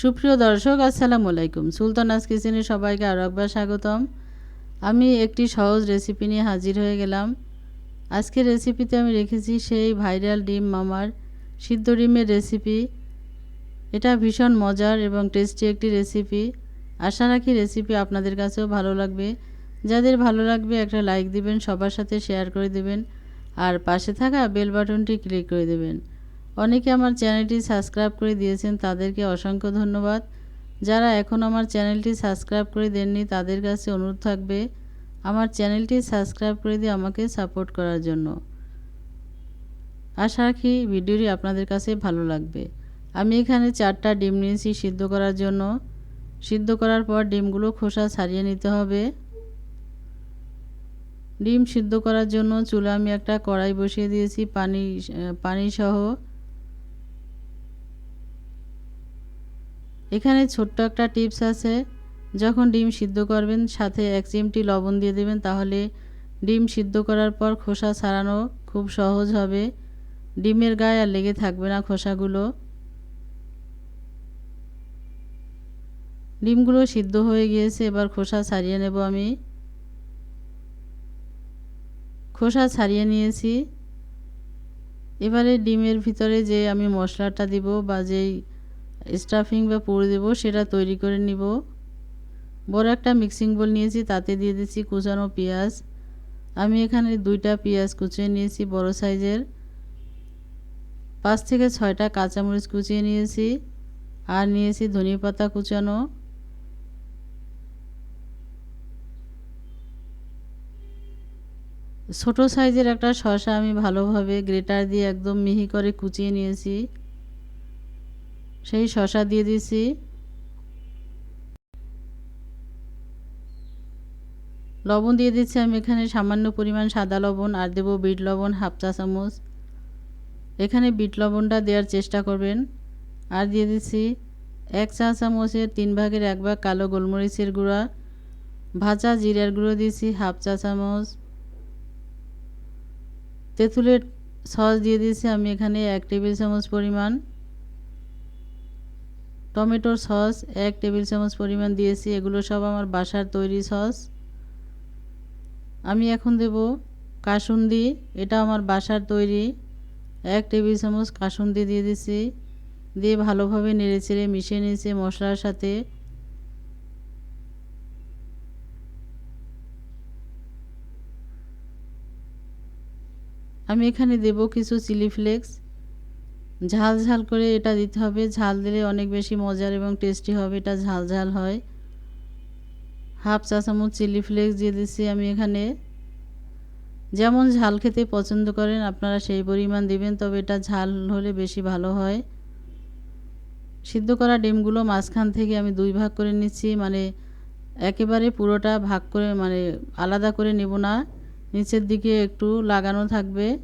সুপ্রিয় দর্শক, আসসালামু আলাইকুম। সুলতানাস কিচেনে সবাইকে আরও একবার স্বাগতম। আমি একটি সহজ রেসিপি নিয়ে হাজির হয়ে গেলাম। আজকের রেসিপিতে আমি রেখেছি সেই ভাইরাল ডিম মামার সিদ্ধ ডিমের রেসিপি এটা ভীষণ মজার এবং টেস্টি একটি রেসিপি আশা রাখি রেসিপি আপনাদের কাছেও ভালো লাগবে। যাদের ভালো লাগবে, একটা লাইক দিবেন, সবার সাথে শেয়ার করে দেবেন। আর পাশে থাকা বেল বাটনটি ক্লিক করে দেবেন। অনেকে আমার চ্যানেলটি সাবস্ক্রাইব করে দিয়েছেন, তাদেরকে অসংখ্য ধন্যবাদ। যারা এখন আমার চ্যানেলটি সাবস্ক্রাইব করে দেননি, তাদের কাছে অনুরোধ থাকবে আমার চ্যানেলটি সাবস্ক্রাইব করে দিয়ে আমাকে সাপোর্ট করার জন্য। আশা রাখি ভিডিওটি আপনাদের কাছে ভালো লাগবে। আমি এখানে চারটা ডিম নিয়েছি সিদ্ধ করার জন্য। সিদ্ধ করার পর ডিমগুলো খোসা ছাড়িয়ে নিতে হবে। ডিম সিদ্ধ করার জন্য চুলা আমি একটা কড়াই বসিয়ে দিয়েছি, পানি পানি এখানে ছোট্ট একটা টিপস আছে। যখন ডিম সিদ্ধ করবেন, সাথে এক চিমটি লবণ দিয়ে দেবেন, তাহলে ডিম সিদ্ধ করার পর খোসা ছাড়ানো খুব সহজ হবে। ডিমের গায়ে আর লেগে থাকবে না খোসাগুলো। ডিমগুলো সিদ্ধ হয়ে গিয়েছে, এবার খোসা ছাড়িয়ে নেব আমি। খোসা ছাড়িয়ে নিয়েছি। এবারে ডিমের ভিতরে যে আমি মশলাটা দিব বা যেই স্টাফিং বা পুর দেব, সেটা তৈরি করে নিব। বড় একটা মিক্সিং বোল নিয়েছি, তাতে দিয়ে দিচ্ছি কুচানো পেঁয়াজ। আমি এখানে দুইটা পেঁয়াজ কুচিয়ে নিয়েছি বড় সাইজের। পাঁচ থেকে ছয়টা কাঁচামরিচ কুচিয়ে নিয়েছি, আর নিয়েছি ধনিয়া পাতা কুচানো। ছোট সাইজের একটা শসা আমি ভালোভাবে গ্রেটার দিয়ে একদম মিহি করে কুচিয়ে নিয়েছি। সেই শশা দিয়ে দিছি। লবণ দিয়ে দিচ্ছি আমি এখানে সামান্য পরিমাণ সাদা লবণ আর দেবো বিট লবণ হাফ চা চামচ। এখানে বিট লবণটা দেওয়ার চেষ্টা করবেন। আর দিয়ে দিচ্ছি এক চা চামচের তিন ভাগের এক ভাগ কালো গোলমরিচের গুঁড়া। ভাজা জিরার গুঁড়ো দিয়েছি হাফ চা চামচ। তেঁতুলের সস দিয়ে দিয়েছি আমি এখানে এক টেবিল চামচ পরিমাণ। টমেটোর সস, এক টেবিল চামচ পরিমাণ দিয়েছি, এগুলো সব আমার বাসার তৈরি সস। আমি এখন দেব কাসুন্দি, এটা আমার বাসার তৈরি। এক টেবিল চামচ কাসুন্দি দিয়ে দিছি, দিয়ে ভালোভাবে নেড়ে চেড়ে মিশিয়ে নিয়েছি মশলার সাথে। আমি এখানে দেব কিছু চিলি ফ্লেক্স ঝাল ঝাল করে এটা দিতে হবে। ঝাল দিলে অনেক বেশি মজার এবং টেস্টি হবে। এটা ঝাল ঝাল হয়। হাফ চা চামচ চিলি ফ্লেক্স দিয়ে দিচ্ছি আমি এখানে। যেমন ঝাল খেতে পছন্দ করেন, আপনারা সেই পরিমাণ দিবেন, তবে এটা ঝাল হলে বেশি ভালো হয়। সিদ্ধ করা ডিমগুলো মাঝখান থেকে আমি দুই ভাগ করে নিচ্ছি মানে একেবারে পুরোটা ভাগ করে মানে আলাদা করে নেব না। নিচের দিকে একটু লাগানো থাকবে।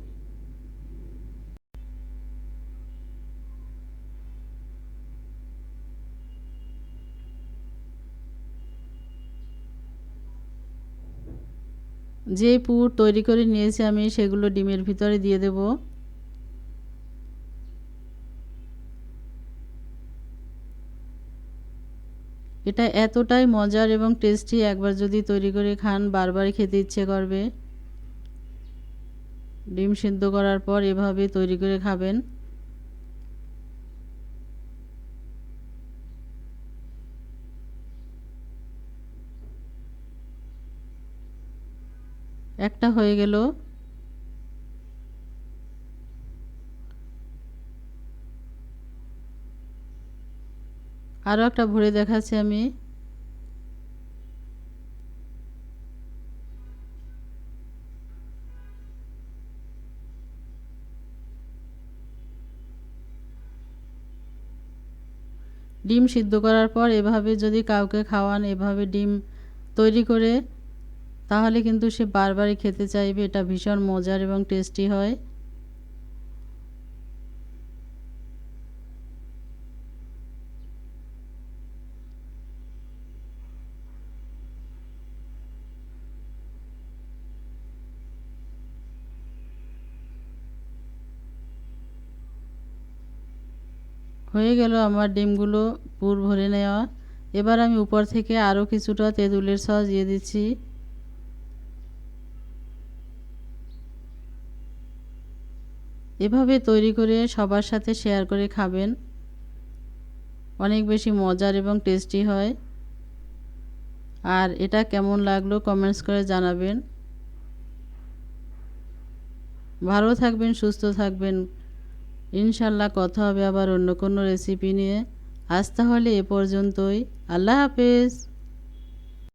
যে পুর তৈরি করে নিয়েছি আমি সেগুলো ডিমের ভিতরে দিয়ে দেব। এটা এতটাই মজার এবং টেস্টি, একবার যদি তৈরি করে খান, বারবার খেতে ইচ্ছে করবে। ডিম সিদ্ধ করার পর এভাবে তৈরি করে খাবেন। একটা হয়ে গেল। আরও একটা ভরে দেখাচ্ছি আমি। ডিম সিদ্ধ করার পর এভাবে যদি কাউকে খাওয়ান, এভাবে ডিম তৈরি করে তাহলে কিন্তু সে বারবারই খেতে চাইবে, এটা ভীষণ মজার এবং টেস্টি হয়। হয়ে গেল আমার ডিমগুলো পুর ভরে নেওয়া। এবার আমি উপর থেকে আরও কিছুটা তেঁতুলের সস দিয়ে দিচ্ছি। এভাবে তৈরি করে সবার সাথে শেয়ার করে খাবেন। অনেক বেশি মজার এবং টেস্টি হয়। আর এটা কেমন লাগল কমেন্টস করে জানাবেন। ভালো থাকবেন, সুস্থ থাকবেন। ইনশাল্লাহ কথা হবে আবার অন্য কোনো রেসিপি নিয়ে। আজ তাহলে এ পর্যন্তই। আল্লাহ হাফেজ।